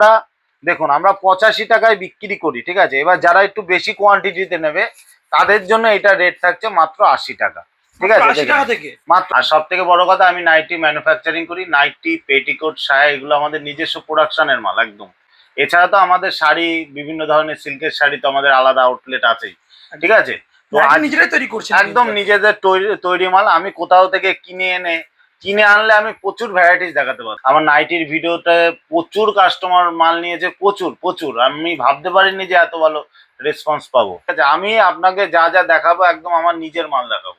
তা দেখুন আমরা পঁচাশি টাকায় বিক্রি করি ঠিক আছে? এবার যারা একটু বেশি কোয়ান্টিটিতে নেবে তাদের জন্য এটা রেট থাকছে মাত্র আশি টাকা ঠিক আছে? মাত্র আর সব থেকে? বড় কথা আমি নাইটি ম্যানুফ্যাকচারিং করি নাইটি পেটিকোট সায়া এগুলো আমাদের নিজস্ব প্রোডাকশনের মাল একদম। এছাড়া তো আমাদের শাড়ি বিভিন্ন ধরনের সিল্কের শাড়ি তো আমাদের আলাদা আউটলেট আছেই ঠিক আছে? তো নিজেরাই তৈরি করছেন একদম নিজেদের তৈরি তৈরি মাল আমি কোথাও থেকে কিনে এনে কিনে আনলে আমি প্রচুর ভ্যারাইটিস দেখাতে পারব। আমার নাইটির ভিডিওতে প্রচুর কাস্টমার মাল নিয়েছে, প্রচুর প্রচুর। আমি ভাবতে পারিনি যে এত ভালো রেসপন্স পাবো। ঠিক আছে, আমি আপনাকে যা যা দেখাবো, একদম আমার নিজের মাল দেখাবো।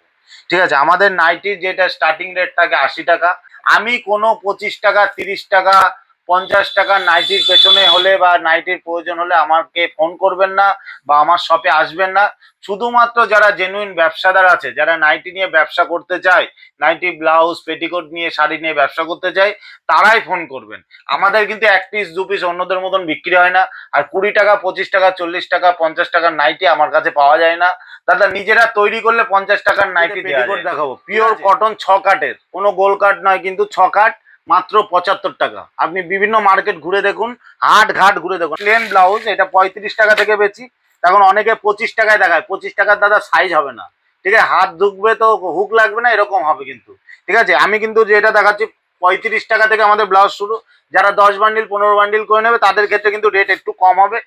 ঠিক আছে, আমাদের নাইটির যেটা স্টার্টিং রেট থাকে আশি টাকা। আমি কোনো পঁচিশ টাকা, তিরিশ টাকা পঞ্চাশ টাকা নাইটির পেছনে হলে বা নাইটির প্রয়োজন হলে আমাকে ফোন করবেন না বা আমার শপে আসবেন না। শুধুমাত্র যারা জেনুইন ব্যবসাদার আছে যারা নাইটি নিয়ে ব্যবসা করতে চায় নাইটি ব্লাউজ পেটিকোট নিয়ে শাড়ি নিয়ে ব্যবসা করতে চায় তারাই ফোন করবেন। আমাদের কিন্তু এক পিস দু পিস অন্যদের মতন বিক্রি হয় না। আর কুড়ি টাকা পঁচিশ টাকা চল্লিশ টাকা পঞ্চাশ টাকার নাইটি আমার কাছে পাওয়া যায় না। দাদা নিজেরা তৈরি করলে পঞ্চাশ টাকার নাইটি পেটিকোট দেখাবো। পিওর কটন ছ কাটের কোনো গোল কাট নয় কিন্তু ছ কাট মাত্র পঁচাত্তর টাকা। আপনি বিভিন্ন মার্কেট ঘুরে দেখুন, হাট ঘাট ঘুরে দেখুন। প্লেন ব্লাউজ এটা পঁয়ত্রিশ টাকা থেকে বেচি। এখন অনেকে পঁচিশ টাকায় দেখায়, পঁচিশ টাকার দাদা সাইজ হবে না। ঠিক আছে, হাত ঢুকবে তো হুক লাগবে না, এরকম হবে কিন্তু। ঠিক আছে, আমি কিন্তু যেটা দেখাচ্ছি, পঁয়ত্রিশ টাকা থেকে আমাদের ব্লাউজ শুরু। যারা দশ বান্ডিল পনেরো বান্ডিল করে নেবে, তাদের ক্ষেত্রে কিন্তু রেট একটু কম হবে।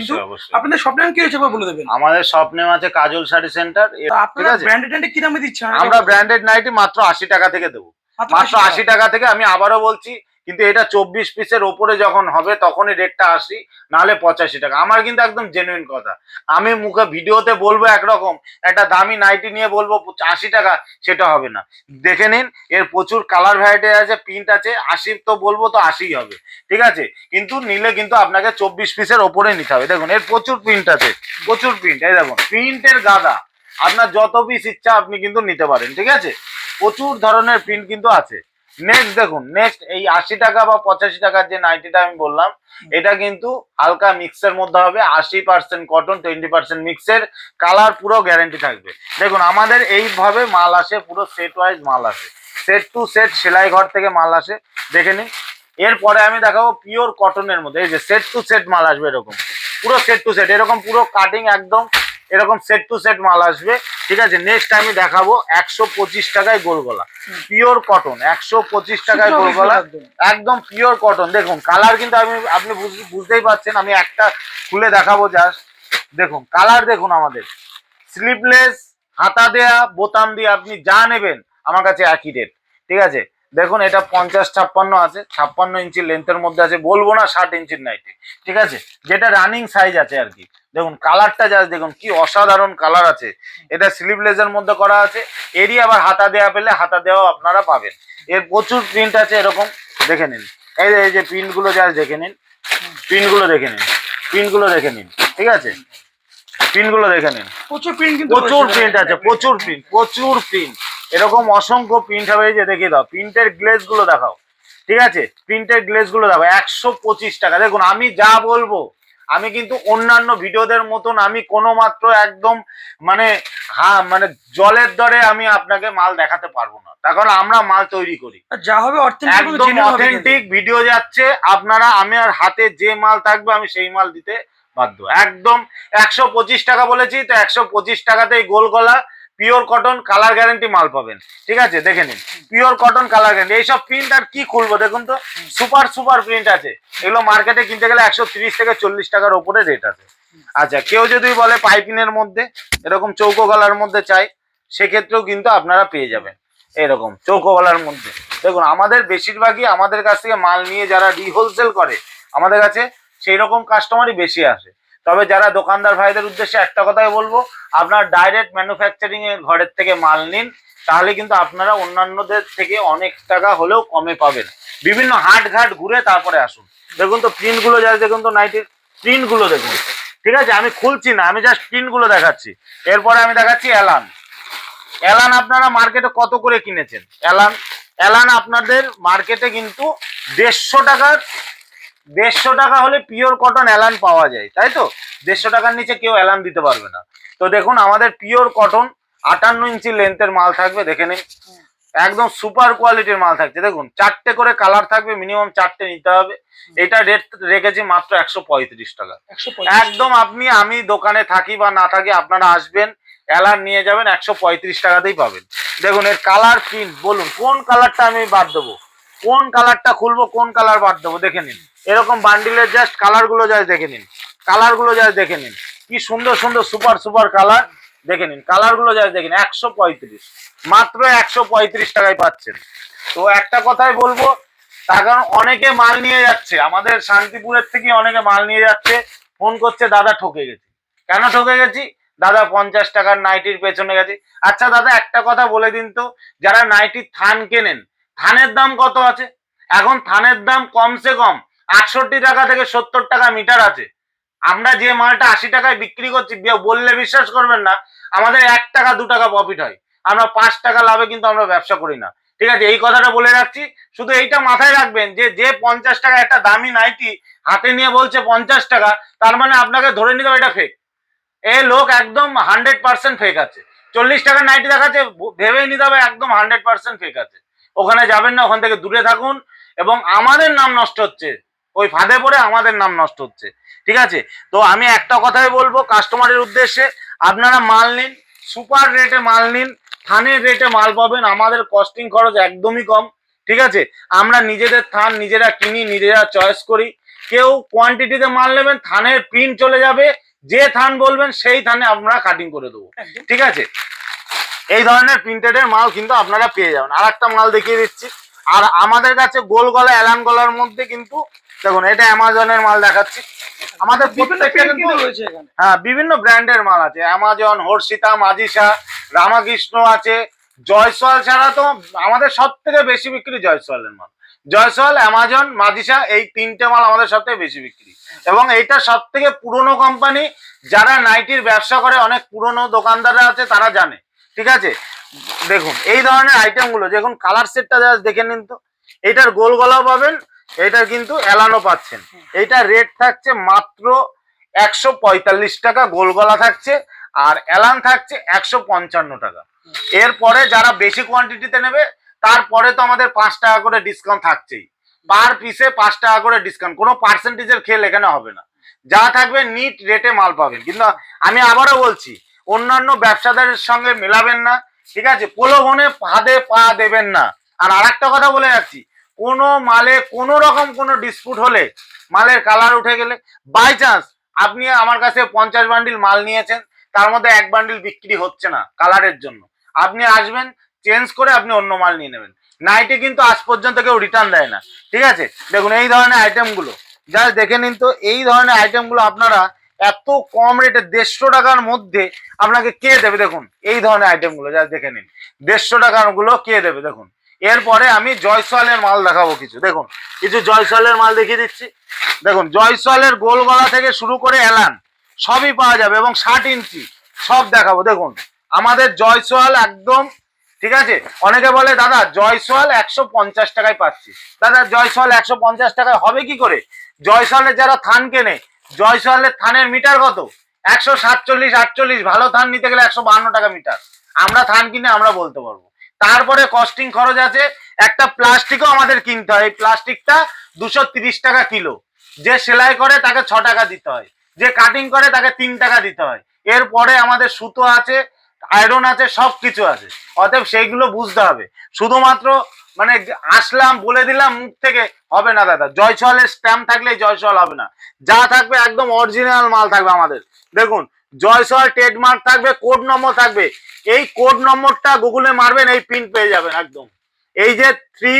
কিন্তু। আপনাদের স্বপ্নে কি হয়েছে বলে দেবেন? আমাদের স্বপ্নেম আছে কাজল শাড়ি সেন্টার। ঠিক আপনারা আছে? ব্র্যান্ডেড ট্যান্ডে কি দামে দিচ্ছেন? আমরা ব্র্যান্ডেড নাইটি মাত্র আশি টাকা থেকে দেবো। মাত্র আশি টাকা থেকে আমি আবারও বলছি কিন্তু এটা চব্বিশ পিসের ওপরে যখন হবে তখনই রেটটা আশি নাহলে পঁচাশি টাকা। আমার কিন্তু একদম জেনুইন কথা। আমি মুখে ভিডিওতে বলব একরকম, একটা দামি নাইটি নিয়ে বলব আশি টাকা, সেটা হবে না। দেখে নিন, এর প্রচুর কালার ভ্যারাইটি আছে প্রিন্ট আছে, আশি তো বলব তো আশিই হবে। ঠিক আছে? কিন্তু নিলে কিন্তু আপনাকে চব্বিশ পিসের ওপরে নিতে হবে। দেখুন, এর প্রচুর প্রিন্ট আছে, প্রচুর প্রিন্ট এই দেখুন প্রিন্টের গাদা। আপনার যত পিস ইচ্ছা আপনি কিন্তু নিতে পারেন, ঠিক আছে? প্রচুর ধরনের প্রিন্ট কিন্তু আছে। নেক্সট দেখুন নেক্সট এই আশি টাকা বা পঁচাশি টাকার যে নাইটিটা আমি বললাম এটা কিন্তু হালকা মিক্সের মধ্যে হবে আশি পার্সেন্ট কটন টোয়েন্টি পার্সেন্ট মিক্সের কালার পুরো গ্যারেন্টি থাকবে। দেখুন আমাদের এইভাবে মাল আসে পুরো সেট ওয়াইজ মাল আসে। সেট টু সেট সেলাই ঘর থেকে মাল আসে দেখে নিন। এরপরে আমি দেখাবো পিওর কটনের মধ্যে এই যে সেট টু সেট মাল আসবে এরকম। পুরো সেট টু সেট এরকম পুরো কাটিং একদম এরকম সেট টু সেট মাল আসবে। ঠিক আছে নেক্সট আমি দেখাবো একশো পঁচিশ টাকায় গোলগলা। পিওর কটন একশো পঁচিশ টাকায় গোলগলা। একদম পিওর কটন দেখুন কালার কিন্তু আমি আপনি বুঝ- বুঝতেই পারছেন আমি একটা খুলে দেখাবো জাস্ট দেখুন কালার দেখুন আমাদের। স্লিপলেস হাতা দেয়া বোতাম দিয়ে আপনি যা নেবেন আমার কাছে একই রেট ঠিক আছে? দেখুন এটা পঞ্চাশ ছাপ্পান্ন আছে ছাপ্পান্ন ইঞ্চি লেন্থের মধ্যে আছে বলব না ষাট ইঞ্চির নাইটি ঠিক আছে? যেটা রানিং সাইজ আছে আর কি। দেখুন কালারটা জাস্ট দেখুন কি অসাধারণ কালার আছে। এটা স্লিভলেসের মধ্যে করা আছে। এরই আবার হাতা দেওয়া পেলে হাতা দেওয়াও আপনারা পাবেন। এর প্রচুর প্রিন্ট আছে এরকম দেখে নিন। এই যে- এই যে প্রিন্টগুলো জাস্ট দেখে নিন। প্রিন্টগুলো দেখে নিন। প্রিন্টগুলো দেখে নিন ঠিক আছে? প্রিন্টগুলো দেখে নিন। প্রচুর প্রিন্ট কিন্তু প্রচুর প্রিন্ট আছে প্রচুর প্রিন্ট প্রচুর প্রিন্ট এরকম অসংখ্য প্রিন্ট হবে এই যে দেখিয়ে দাও। প্রিন্টের গ্লেজগুলো দেখাও ঠিক আছে? প্রিন্টের গ্লেজগুলো দেখাও একশো পঁচিশ টাকা। দেখুন আমি যা বলব আমি কিন্তু অন্যান্য ভিডিওদের মতন আমি কোনো মাত্র একদম মানে হ্যাঁ মানে জলের দরে আমি আপনাকে মাল দেখাতে পারব না। তার কারণ আমরা মাল তৈরি করি। যা হবে একদম অথেন্টিক ভিডিও যাচ্ছে আপনারা আমি আর হাতে যে মাল থাকবে আমি সেই মাল দিতে বাধ্য। একদম একশো পঁচিশ টাকা বলেছি তো একশো পঁচিশ টাকাতেই গোল গলা পিওর কটন কালার গ্যারান্টি মাল পাবেন। ঠিক আছে? দেখে নিন। পিওর কটন কালার গ্যারান্টি এইসব প্রিন্ট আর কি খুলবো দেখুন তো? সুপার সুপার প্রিন্ট আছে। এগুলো মার্কেটে কিনতে গেলে একশো থেকে চল্লিশ টাকার ওপরে রেট আছে। আচ্ছা কেউ যদি বলে পাইপিনের মধ্যে, এরকম চৌকো গলার মধ্যে চাই, সেক্ষেত্রেও কিন্তু আপনারা পেয়ে যাবেন। এরকম চৌকো গলার মধ্যে। দেখুন, আমাদের বেশিরভাগই আমাদের কাছ থেকে মাল নিয়ে যারা রিহোলসেল করে, আমাদের কাছে সেই রকম কাস্টমারই বেশি আসে। তবে যারা দোকানদার ভাইদের উদ্দেশ্যে একটা কথাই বলব, আপনার ডাইরেক্ট ম্যানুফ্যাকচারিং এর ঘরের থেকে মাল নিন, তাহলে কিন্তু আপনারা অন্যান্যদের থেকে অনেক টাকা হলেও কমে পাবেন। বিভিন্ন হাট ঘাট ঘুরে তারপরে আসুন। দেখুন তো প্রিন্টগুলো যা দেখুন তো নাইটির প্রিন্টগুলো দেখুন। ঠিক আছে? আমি খুলছি না, আমি জাস্ট প্রিন্টগুলো দেখাচ্ছি। এরপরে আমি দেখাচ্ছি অ্যালান অ্যালান আপনারা মার্কেটে কত করে কিনেছেন? অ্যালান অ্যালান আপনাদের মার্কেটে কিন্তু দেড়শো টাকার দেড়শো টাকা হলে পিওর কটন অ্যালান পাওয়া যায় তাই তো? দেড়শো টাকার নিচে কেউ অ্যালান দিতে পারবে না। তো দেখুন আমাদের পিওর কটন আটান্ন ইঞ্চি লেন্থের মাল থাকবে দেখে নিন। একদম সুপার কোয়ালিটির মাল থাকছে। দেখুন চারটে করে কালার থাকবে মিনিমাম চারটে নিতে হবে। এটা রেট রেখেছি মাত্র একশো পঁয়ত্রিশ টাকা। একদম আপনি আমি দোকানে থাকি বা না থাকি আপনারা আসবেন এলার নিয়ে যাবেন একশো পঁয়ত্রিশ টাকাতেই পাবেন। দেখুন এর কালার প্রিন্ট বলুন কোন কালারটা আমি বাদ দেবো? কোন কালারটা খুলবো কোন কালার বাদ দেবো দেখে নিন। এরকম বান্ডিলের জাস্ট কালারগুলো জাস্ট দেখে নিন। কালারগুলো জাস্ট দেখে নিন। কি সুন্দর সুন্দর সুপার সুপার কালার দেখে নিন। কালারগুলো জাস্ট দেখে নিন। একশো পঁয়ত্রিশ। মাত্র একশো পঁয়ত্রিশ টাকায় পাচ্ছেন। তো একটা কথাই বলব, তার কারণ অনেকে মাল নিয়ে যাচ্ছে। আমাদের শান্তিপুরের থেকে অনেকে মাল নিয়ে যাচ্ছে। ফোন করছে, দাদা, ঠকে গেছি। কেন ঠকে গেছি? দাদা, পঞ্চাশ টাকার নাইটির পেছনে গেছি। আচ্ছা দাদা, একটা কথা বলে দিন তো। যারা নাইটির থান কেনেন, থানের দাম কত আছে? এখন থানের দাম কমসে কম আটষট্টি টাকা থেকে সত্তর টাকা মিটার আছে। আমরা যে মালটা আশি টাকায় বিক্রি করছি বললে বিশ্বাস করবেন না, আমাদের এক টাকা, দু টাকা প্রফিট হয়। আমরা পাঁচ টাকা লাভে কিন্তু আমরা ব্যবসা করি না। ঠিক আছে, এই কথাটা বলে রাখছি। শুধু এইটা মাথায় রাখবেন যে যে পঞ্চাশ টাকা একটা দামি নাইটি হাতে নিয়ে বলছে পঞ্চাশ টাকা, তার মানে আপনাকে ধরে নিতে এটা ফেক এ লোক একদম হান্ড্রেড পার্সেন্ট ফেক আছে। চল্লিশ টাকার নাইটি দেখাচ্ছে, ভেবেই নিতে হবে একদম হান্ড্রেড পার্সেন্ট ফেক আছে। ওখানে যাবেন না, ওখান থেকে দূরে থাকুন। এবং আমাদের নাম নষ্ট হচ্ছে। ওই ফাঁদে পড়ে আমাদের নাম নষ্ট হচ্ছে। ঠিক আছে? তো আমি একটা কথাই বলব কাস্টমারের উদ্দেশ্যে আপনারা মাল নিন সুপার রেটে মাল নিন থানের রেটে মাল পাবেন আমাদের কস্টিং খরচ একদমই কম। ঠিক আছে? আমরা নিজেদের থান নিজেরা কিনি নিজেরা চয়েস করি। কেউ কোয়ান্টিটিতে মাল নেবেন থানের প্রিন্ট চলে যাবে যে থান বলবেন সেই থানে আমরা কাটিং করে দেবো। ঠিক আছে? এই ধরনের প্রিন্টেডের মাল কিন্তু আপনারা পেয়ে যাবেন। আর একটা মাল দেখিয়ে দিচ্ছি। আর আমাদের কাছে গোল গলা অ্যালান গলার মধ্যে কিন্তু দেখুন এটা অ্যামাজনের মাল দেখাচ্ছি। আমাদের প্রত্যেকটা কিন্তু হ্যাঁ বিভিন্ন ব্র্যান্ডের মাল আছে। অ্যামাজন হর্ষিতা মাজিসা রামাকৃষ্ণ আছে। জয়সওয়াল ছাড়া তো আমাদের সব থেকে বেশি বিক্রি জয়সওয়ালের মাল। জয়সওয়াল অ্যামাজন মাজিসা এই তিনটে মাল আমাদের সব থেকে বেশি বিক্রি। এবং এইটা সব থেকে পুরনো কোম্পানি যারা নাইটির ব্যবসা করে অনেক পুরনো দোকানদাররা আছে তারা জানে। ঠিক আছে? দেখুন, এই ধরনের আইটেমগুলো দেখুন কালার সেটটা দেখে নিন তো। এইটার গোল গলাও পাবেন এইটার কিন্তু এলানো পাচ্ছেন। এইটা রেট থাকছে মাত্র একশো পঁয়তাল্লিশ টাকা, গোল গলা থাকছে, আর এলান থাকছে একশো পঞ্চান্ন টাকা। এরপরে যারা বেশি কোয়ান্টিটিতে নেবে, তারপরে তো আমাদের পাঁচ টাকা করে ডিসকাউন্ট থাকছেই। পার পিসে পাঁচ টাকা করে ডিসকাউন্ট কোনো পার্সেন্টেজের খেল এখানে হবে না। যা থাকবে নিট রেটে মাল পাবেন। কিন্তু আমি আবারও বলছি অন্যান্য ব্যবসাদারের সঙ্গে মেলাবেন না, ঠিক আছে? প্রলোভনে ফাঁদে পা দেবেন না। আর আরেকটা কথা বলে রাখছি কোনো মালে কোনো রকম কোনো ডিসপুট হলে মালের কালার উঠে গেলে বাই চান্স আপনি আমার কাছে পঞ্চাশ বান্ডিল মাল নিয়েছেন, তার মধ্যে এক বান্ডিল বিক্রি হচ্ছে না কালারের জন্য। আপনি আসবেন চেঞ্জ করে আপনি অন্য মাল নিয়ে নেবেন। নাইটে কিন্তু আজ পর্যন্ত কেউ রিটার্ন দেয় না, ঠিক আছে? দেখুন, এই ধরনের আইটেমগুলো যা দেখে নিন তো, এই ধরনের আইটেমগুলো আপনারা এত কম রেটে দেড়শো টাকার মধ্যে আপনাকে কে দেবে দেখুন? এই ধরনের আইটেমগুলো যা দেখে নিন। দেড়শো টাকারগুলো কে দেবে দেখুন? এরপরে আমি জয়সওয়ালের মাল দেখাবো কিছু। দেখুন কিছু জয়সওয়ালের মাল দেখিয়ে দিচ্ছি। দেখুন, জয়সওয়ালের গোলগলা থেকে শুরু করে এলান, সবই পাওয়া যাবে এবং ষাট ইঞ্চি, সব দেখাবো। দেখুন, আমাদের জয়সওয়াল একদম, ঠিক আছে? অনেকে বলে, দাদা, জয়সওয়াল একশো পঞ্চাশ টাকায় পাচ্ছি। দাদা, জয়সওয়াল একশো পঞ্চাশ টাকায় হবে কি করে? জয়সওয়ালের যারা থান কেনে জয়সওয়ালের থানের মিটার কত? একশো সাতচল্লিশ, আটচল্লিশ, ভালো থান নিতে গেলে একশো বান্ন টাকা মিটার। আমরা থান কিনে আমরা বলতে পারব। তারপরে কস্টিং খরচ আছে, একটা প্লাস্টিকও আমাদের কিনতে হয়। এই প্লাস্টিকটা দুশো তিরিশ টাকা কিলো। যে সেলাই করে তাকে ছ টাকা দিতে হয়। যে কাটিং করে তাকে তিন টাকা দিতে হয়। এরপরে আমাদের সুতো আছে আয়রন আছে সব কিছু আছে। অতএব সেইগুলো বুঝতে হবে। শুধুমাত্র মানে আসলাম, বলে দিলাম, মুখ থেকে হবে না দাদা। জয়সওয়ালের স্ট্যাম্প থাকলে জয়সওয়াল হবে না। যা থাকবে একদম অরিজিনাল মাল থাকবে আমাদের। দেখুন জয়সওয়াল ট্রেডমার্ক থাকবে কোড নম্বর থাকবে। এই কোড নম্বরটা গুগলে মারবেন, এই পিন পেয়ে যাবেন একদম। এই যে থ্রি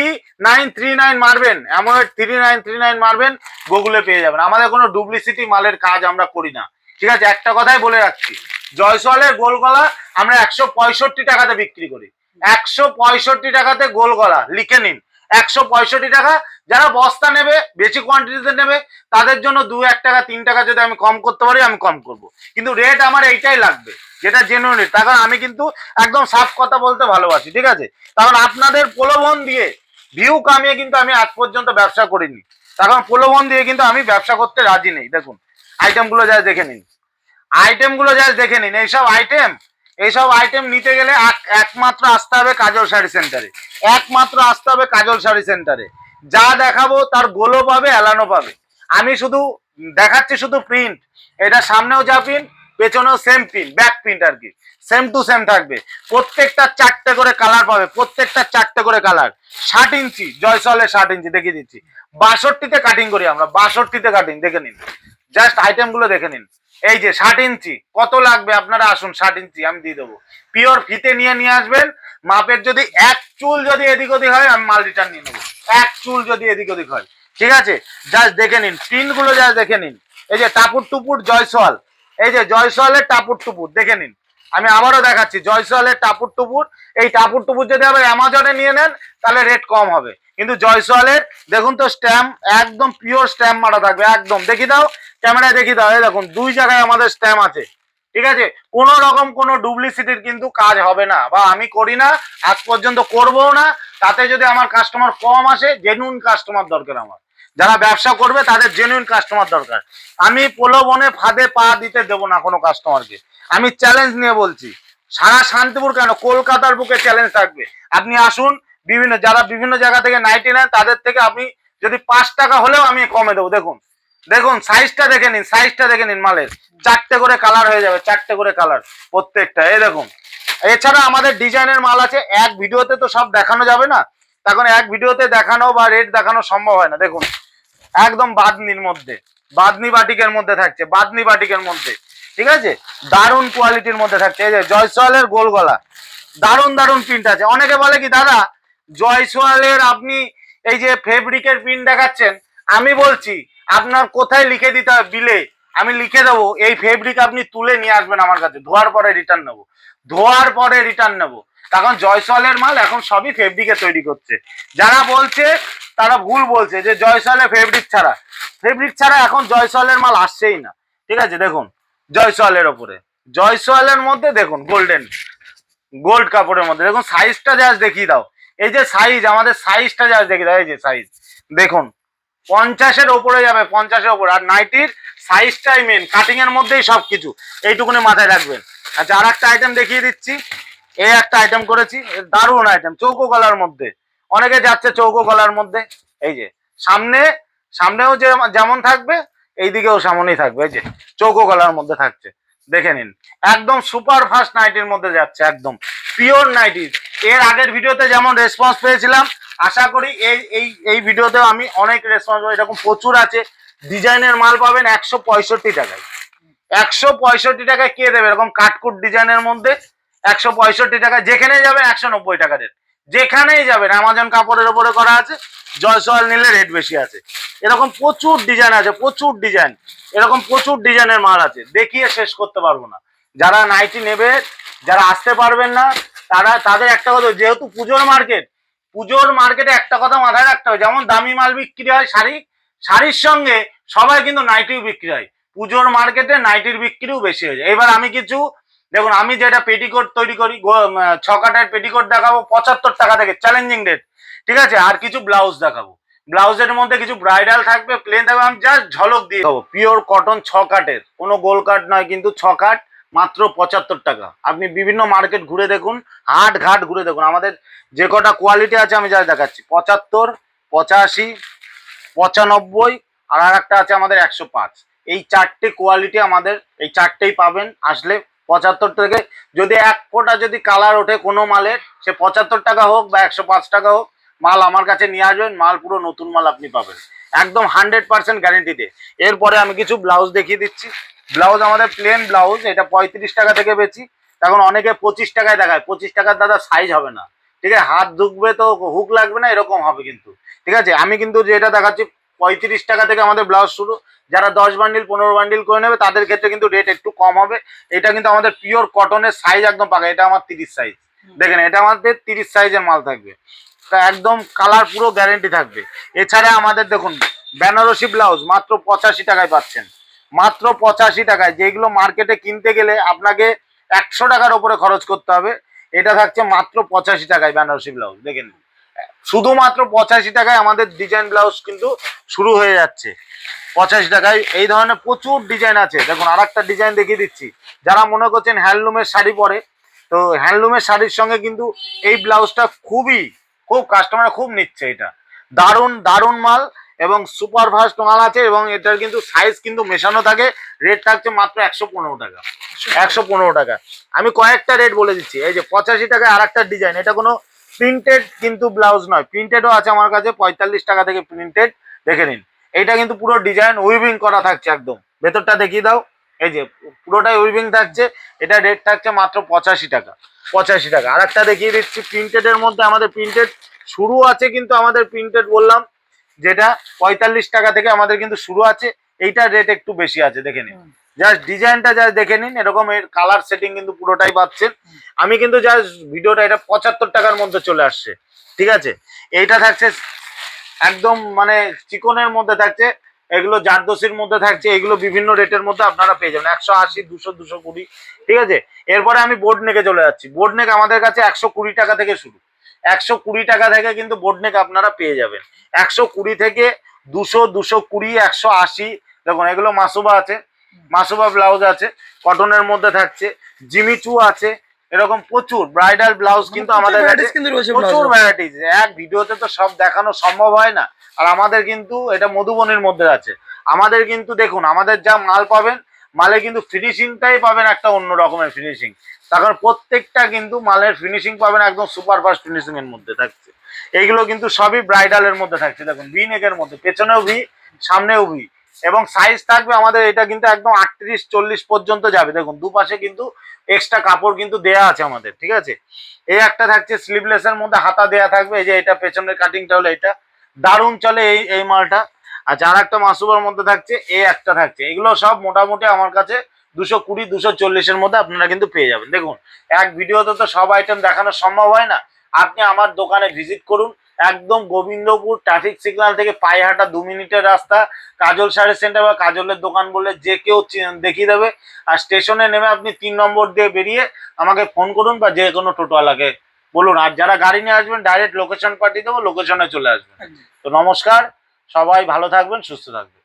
নাইন থ্রি নাইন মারবেন, এমন থ্রি নাইন থ্রি নাইন মারবেন গুগলে পেয়ে যাবেন। আমাদের কোনো ডুপ্লিসিটি মালের কাজ আমরা করি না। ঠিক আছে, একটা কথাই বলে রাখছি। জয়সওয়ালের গোল গলা আমরা একশো পঁয়ষট্টি টাকাতে বিক্রি করি। একশো পঁয়ষট্টি টাকাতে গোল গলা, লিখে নিন। একশো পঁয়ষট্টি টাকা, যারা বস্তা নেবে, বেশি কোয়ান্টিটিতে নেবে, তাদের জন্য দু এক টাকা, তিন টাকা যদি আমি কম করতে পারি, আমি কম করব। কিন্তু রেট আমার এইটাই লাগবে, যেটা জেনুইন রেট তার আমি কিন্তু একদম সাফ কথা বলতে ভালোবাসি, ঠিক আছে? কারণ আপনাদের প্রলোভন দিয়ে ভিউ কামিয়ে কিন্তু আমি আজ পর্যন্ত ব্যবসা করিনি। তার কারণ প্রলোভন দিয়ে কিন্তু আমি ব্যবসা করতে রাজি নেই। দেখুন আইটেমগুলো যা দেখে নিন। আইটেমগুলো যা দেখে নিন, এইসব আইটেম এইসব আইটেম নিতে গেলে এক- একমাত্র আসতে হবে কাজল শাড়ি সেন্টারে একমাত্র আসতে হবে কাজল শাড়ি সেন্টারে যা দেখাবো তার গোলো পাবে এলানো পাবে। আমি শুধু দেখাচ্ছি শুধু প্রিন্ট এটা সামনেও যা প্রিন্ট পেছনেও সেম প্রিন্ট ব্যাক প্রিন্ট আর কি। সেম টু সেম থাকবে। প্রত্যেকটা চারটে করে কালার পাবে, প্রত্যেকটা চারটে করে কালার ষাট ইঞ্চি জয়সলের ষাট ইঞ্চি, দেখিয়ে দিচ্ছি। বাষট্টিতে কাটিং করি আমরা, বাষট্টিতে কাটিং দেখে নিন। জাস্ট আইটেমগুলো দেখে নিন। এই যে ষাট ইঞ্চি, কত লাগবে আপনারা আসুন ষাট ইঞ্চি, আমি দিয়ে দেবো। পিওর ফিতে নিয়ে নিয়ে আসবেন, মাপের যদি এক চুল যদি এদিক ওদিক হয়, আমি মাল রিটার্ন নিয়ে নেব। এক চুল যদি এদিক ওদিক হয়, ঠিক আছে? জাস্ট দেখে নিন প্রিন্টগুলো জাস্ট দেখে নিন। এই যে টাপুর টুপুর জয়সওয়াল, এই যে জয়সওয়ালের টাপুর টুপুর, দেখে নিন। আমি আবারও দেখাচ্ছি, জয়সওয়ালের টাপুর টুপুর এই টাপুর টুপুর যদি আবার অ্যামাজনে নিয়ে নেন, তাহলে রেট কম হবে। কিন্তু জয়সওয়ালের, দেখুন তো স্ট্যাম্প একদম পিওর স্ট্যাম্প মারা থাকবে, একদম। দেখি দাও, ক্যামেরায় দেখি দাও, এই দেখুন, দুই জায়গায় আমাদের স্ট্যাম্প আছে। ঠিক আছে? কোন রকম কোনো ডুপ্লিসিটির কিন্তু কাজ হবে না, বা আমি করি না, আজ পর্যন্ত করবও না। তাতে যদি আমার কাস্টমার কম আসে জেনুইন কাস্টমার দরকার আমার। যারা ব্যবসা করবে, তাদের জেনুইন কাস্টমার দরকার। আমি প্রলোভনে ফাঁদে পা দিতে দেবো না কোনো কাস্টমারকে আমি চ্যালেঞ্জ নিয়ে বলছি। সারা শান্তিপুর কেন? কলকাতার বুকে চ্যালেঞ্জ থাকবে। আপনি আসুন, বিভিন্ন যারা বিভিন্ন জায়গা থেকে নাইটি নেন তাদের থেকে আপনি যদি পাঁচ টাকা হলেও আমি কমে দেবো। দেখুন দেখুন সাইজটা দেখে নিন সাইজটা দেখে নিন মালের। চারটে করে কালার হয়ে যাবে, চারটে করে কালার প্রত্যেকটা। এই দেখুন, এছাড়া আমাদের ডিজাইনের মাল আছে। এক ভিডিওতে তো সব দেখানো যাবে না। তখন এক ভিডিওতে দেখানো বা রেট দেখানো সম্ভব হয় না। দেখুন, একদম বাদনির মধ্যে বাদনি বাটিকের মধ্যে থাকছে বাদনি বাটিকের মধ্যে। ঠিক আছে? দারুণ কোয়ালিটির মধ্যে থাকছে। এই যে জয়সওয়ালের গোল গলা দারুণ দারুণ প্রিন্ট আছে। অনেকে বলে কি, দাদা, জয়সওয়ালের আপনি এই যে ফেব্রিকের প্রিন্ট দেখাচ্ছেন, আমি বলছি, আপনার কোথায় লিখে দিতে হবে বিলে আমি লিখে দেবো, এই ফেব্রিক আপনি তুলে নিয়ে আসবেন আমার কাছে। ধোয়ার পরে রিটার্ন নেব। ধোয়ার পরে রিটার্ন নেব। তখন জয়সওয়ালের মাল এখন সবই ফেব্রিকে তৈরি করছে। যারা বলছে, তারা ভুল বলছে যে জয়সওয়ালের ফেব্রিক ছাড়া। ফেব্রিক ছাড়া এখন জয়সওয়ালের মাল আসছেই না। ঠিক আছে? দেখুন জয়সওয়ালের ওপরে। জয়সওয়ালের মধ্যে দেখুন গোল্ডেন গোল্ড কাপড়ের মধ্যে। দেখুন সাইজটা জাস্ট দেখিয়ে দাও। এই যে সাইজ আমাদের সাইজটা জাস্ট দেখিয়ে দাও, এই যে সাইজ দেখুন, পঞ্চাশের ওপরে যাবে, পঞ্চাশের ওপরে। আর নাইটির সাইজটাই মেন কাটিং এর মধ্যেই সবকিছু। এইটুকুনি মাথায় রাখবেন। আচ্ছা আর একটা আইটেম দেখিয়ে দিচ্ছি এই একটা আইটেম করেছি দারুণ আইটেম চৌকো গলার মধ্যে। অনেকে যাচ্ছে চৌকো গলার মধ্যে। এই যে, সামনে, সামনেও যে যেমন থাকবে এইদিকেও সামনেই থাকবে, এই যে চৌকো গলার মধ্যে থাকছে। দেখে নিন, একদম সুপার ফাস্ট নাইটির মধ্যে যাচ্ছে, একদম পিওর নাইটি এর আগের ভিডিওতে যেমন রেসপন্স পেয়েছিলাম, আশা করি এই এই এই ভিডিওতেও আমি অনেক রেসপন্স এরকম প্রচুর আছে ডিজাইনের মাল পাবেন একশো পঁয়ষট্টি টাকায়। একশো পঁয়ষট্টি টাকায় কে দেবে? এরকম কাটকুট ডিজাইনের মধ্যে একশো পঁয়ষট্টি টাকা যেখানে যাবে একশো নব্বই টাকা রেট যেখানেই যাবেন অ্যামাজন কাপড়ের ওপরে করা আছে, জয়সওয়াল নিলে রেট বেশি আছে। এরকম প্রচুর ডিজাইন আছে, প্রচুর ডিজাইন এরকম প্রচুর ডিজাইনের মাল আছে। দেখিয়ে শেষ করতে পারব না। যারা নাইটি নেবে, যারা আসতে পারবেন না, তারা, তাদের একটা কথা যেহেতু পুজোর মার্কেট পুজোর মার্কেটে একটা কথা মাথায় রাখতে হবে, যেমন দামি মাল বিক্রি হয় শাড়ি, শাড়ির সঙ্গে সবাই কিন্তু নাইটিও বিক্রি হয়। পুজোর মার্কেটে নাইটির বিক্রিও বেশি হয়ে যায়। এবার আমি কিছু দেখুন আমি যেটা পেটিকোট তৈরি করি আহ, ছকাটার পেটিকোট দেখাবো পঁচাত্তর টাকা থেকে চ্যালেঞ্জিং রেট ঠিক আছে? আর কিছু ব্লাউজ দেখাবো। ব্লাউজের মধ্যে কিছু ব্রাইডাল থাকবে প্লেন থাকবে আমি জাস্ট ঝলক দিয়ে দেবো পিওর কটন ছ কাটের কোনো গোল কাট নয় কিন্তু ছ কাট মাত্র পঁচাত্তর টাকা। আপনি বিভিন্ন মার্কেট ঘুরে দেখুন হাট ঘাট ঘুরে দেখুন। আমাদের যে কটা কোয়ালিটি আছে আমি যা দেখাচ্ছি। পঁচাত্তর পঁচাশি পঁচানব্বই আর আর একটা আছে আমাদের একশো পাঁচ। এই চারটে কোয়ালিটি আমাদের এই চারটেই পাবেন। আসলে পঁচাত্তর থেকে, যদি এক ফোঁটা যদি কালার ওঠে কোনো মালের, সে পঁচাত্তর টাকা হোক বা একশো পাঁচ টাকা হোক, মাল আমার কাছে নিয়ে আসবেন, মাল পুরো নতুন মাল আপনি পাবেন। একদম হান্ড্রেড পার্সেন্ট গ্যারেন্টিতে এরপরে আমি কিছু ব্লাউজ দেখিয়ে দিচ্ছি। ব্লাউজ আমাদের প্লেন ব্লাউজ, এটা পঁয়ত্রিশ টাকা থেকে বেচি। এখন অনেকে পঁচিশ টাকায় দেখায়, পঁচিশ টাকার দাদা সাইজ হবে না। ঠিক আছে, হাত ঢুকবে তো হুক লাগবে না, এরকম হবে কিন্তু। ঠিক আছে, আমি কিন্তু যেটা দেখাচ্ছি, পঁয়ত্রিশ টাকা থেকে আমাদের ব্লাউজ শুরু। যারা দশ বান্ডিল পনেরো বান্ডিল করে নেবে তাদের ক্ষেত্রে কিন্তু রেট একটু কম হবে। এটা কিন্তু আমাদের পিওর কটনের সাইজ একদম পাকা এটা আমার তিরিশ সাইজ দেখেন এটা আমাদের তিরিশ সাইজের মাল থাকবে। তা একদম কালার পুরো গ্যারেন্টি থাকবে। এছাড়া আমাদের দেখুন বেনারসি ব্লাউজ মাত্র পঁচাশি টাকায় পাচ্ছেন। মাত্র পঁচাশি টাকায়। যেগুলো মার্কেটে কিনতে গেলে আপনাকে একশো টাকার ওপরে খরচ করতে হবে। এটা থাকছে মাত্র পঁচাশি টাকায় বেনারসি ব্লাউজ দেখেন। শুধুমাত্র পঁচাশি টাকায় আমাদের ডিজাইন ব্লাউজ কিন্তু শুরু হয়ে যাচ্ছে। পঁচাশি টাকায় এই ধরনের প্রচুর ডিজাইন আছে। দেখুন আর ডিজাইন দেখিয়ে দিচ্ছি। যারা মনে করছেন হ্যান্ডলুমের শাড়ি পরে, তো হ্যান্ডলুমের শাড়ির সঙ্গে কিন্তু এই ব্লাউজটা খুবই, খুব কাস্টমার খুব নিচ্ছে এটা। দারুণ দারুণ মাল এবং সুপার ফাস্ট মাল আছে এবং এটার কিন্তু সাইজ কিন্তু মেশানো থাকে। রেট থাকছে মাত্র একশো পনেরো টাকা। একশো পনেরো টাকা। আমি কয়েকটা রেট বলে দিচ্ছি। এই যে পঁচাশি টাকায় আর একটা ডিজাইন এটা কোনো প্রিন্টেড কিন্তু ব্লাউজ নয়। প্রিন্টেডও আছে আমার কাছে, পঁয়তাল্লিশ টাকা থেকে প্রিন্টেড দেখে নিন। এইটা কিন্তু পুরো ডিজাইন উইভিং করা থাকছে একদম। ভেতরটা দেখিয়ে দাও। এই যে, পুরোটাই উইভিং থাকছে। এটা রেট থাকছে মাত্র পঁচাশি টাকা। পঁচাশি টাকা। আর একটা দেখিয়ে দিচ্ছি প্রিন্টেডের মধ্যে আমাদের প্রিন্টেড শুরু আছে কিন্তু আমাদের প্রিন্টেড বললাম, যেটা পঁয়তাল্লিশ টাকা থেকে আমাদের কিন্তু শুরু আছে। এইটার রেট একটু বেশি আছে, দেখে নিন। জাস্ট ডিজাইনটা জাস্ট দেখে নিন, এরকম এর কালার সেটিং কিন্তু পুরোটাই পাচ্ছেন। আমি কিন্তু জাস্ট ভিডিওটা এটা পঁচাত্তর টাকার মধ্যে চলে আসছে, ঠিক আছে? এইটা থাকছে একদম মানে চিকনের মধ্যে থাকছে, এগুলো জারদোসির মধ্যে থাকছে, এগুলো বিভিন্ন রেটের মধ্যে আপনারা পেয়ে যাবেন। একশো আশি, দুশো দুশো কুড়ি, ঠিক আছে? এরপরে আমি বোর্ড নেকে চলে যাচ্ছি। বোর্ড নেক আমাদের কাছে একশো কুড়ি টাকা থেকে শুরু। একশো কুড়ি টাকা থেকে কিন্তু বোর্ড নেক আপনারা পেয়ে যাবেন। একশো কুড়ি থেকে দুশো দুশো কুড়ি, একশো আশি, দেখুন, এগুলো মাসুবা আছে। মাসুবা ব্লাউজ আছে কটনের মধ্যে থাকছে জিমিচু আছে এরকম প্রচুর ব্রাইডাল ব্লাউজ কিন্তু আমাদের কাছে প্রচুর ভ্যারাইটিস এক ভিডিওতে তো সব দেখানো সম্ভব হয় না। আর আমাদের কিন্তু এটা মধুবনের মধ্যে আছে। আমাদের কিন্তু দেখুন আমাদের যা মাল পাবেন মালে কিন্তু ফিনিশিংটাই পাবেন একটা অন্য রকমের ফিনিশিং তখন প্রত্যেকটা কিন্তু মালের ফিনিশিং পাবেন একদম সুপার ফাস্ট ফিনিশিং এর মধ্যে থাকছে। এইগুলো কিন্তু সবই ব্রাইডালের মধ্যে থাকছে। দেখুন ভি নেকের মধ্যে পেছনেও ভি সামনেও ভি এবং সাইজ থাকবে আমাদের এটা কিন্তু একদম আটত্রিশ, চল্লিশ পর্যন্ত যাবে। দেখুন, দুপাশে কিন্তু এক্সট্রা কাপড় কিন্তু দেয়া আছে আমাদের, ঠিক আছে? এই একটা থাকছে স্লিভলেস এর মধ্যে হাতা দেয়া থাকবে, এই যে এটা পেছনের কাটিংটা হলো এটা। দারুণ চলে এই এই মালটা। আর একটা মাসুবার মধ্যে থাকছে, এই একটা থাকছে। এগুলো সব মোটামুটি আমার কাছে দুশো কুড়ি, দুশো চল্লিশের মধ্যে আপনারা কিন্তু পেয়ে যাবেন। দেখুন, এক ভিডিওতে তো সব আইটেম দেখানো সম্ভব হয় না। আপনি আমার দোকানে ভিজিট করুন একদম গোবিন্দপুর ট্রাফিক সিগন্যাল থেকে পায়ে হাঁটা দু মিনিটের রাস্তা। কাজল শাড়ি সেন্টার বা কাজলের দোকান বললে যে কেউ দেখিয়ে দেবে। আর স্টেশনে নেমে আপনি তিন নম্বর দিয়ে বেরিয়ে আমাকে ফোন করুন বা যে কোনো টোটোওয়ালাকে বলুন। আর যারা গাড়ি নিয়ে আসবেন ডাইরেক্ট লোকেশন পাঠিয়ে দেবো লোকেশনে চলে আসবেন। তো নমস্কার সবাই ভালো থাকবেন সুস্থ থাকবেন।